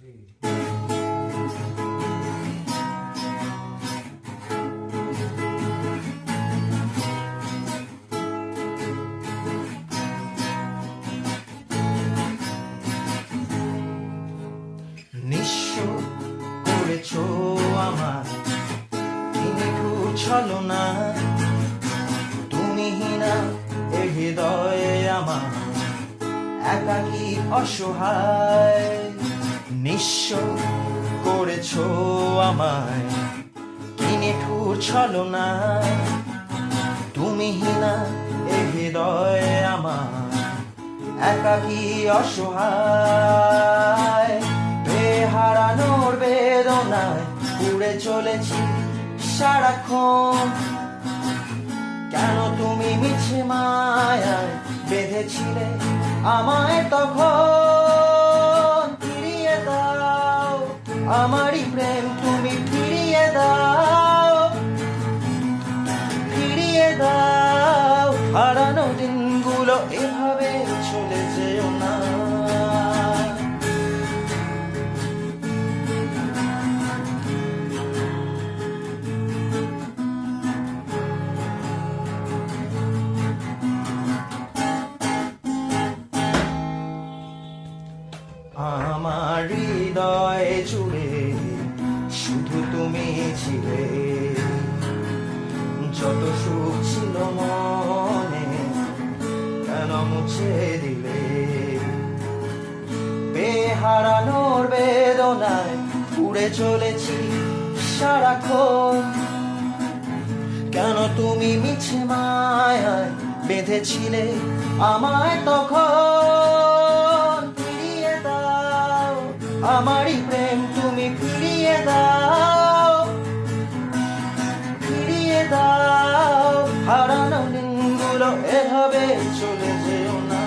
নিঃস্ব করেছ আমার ছলো না। তুমি হিনা এ হৃদয়ে আমার একাকি অসহায়। নিঃস্ব করেছ আমায়। কি নিঠুর ছলো না তুমি হিনা এ হৃদয়ে আমার। একাকি অসহায়। বেহারানোর বেদনায় উড়ে চলেছি সারাক্ষণ। কেন তুমি মিছে মায়ায় বেঁধেছিলে আমায় তখন? আমারই প্রেম, তুমি ফিরিয়ে দাও। ফিরিয়ে দাও। হারানো দিনগুলো এভাবে চলে যেও না। আমার হৃদয় জুড়ে মুছে দিলে। বেহারানোর বেদনায় উড়ে চলেছি সারাক্ষণ। কেন তুমি মিছে মায়ায় বেঁধেছিলে আমায় তখন? ফিরিয়ে দাও, আমারই প্রেম তুমি ফিরিয়ে দাও। এভাবে চলে যেও না।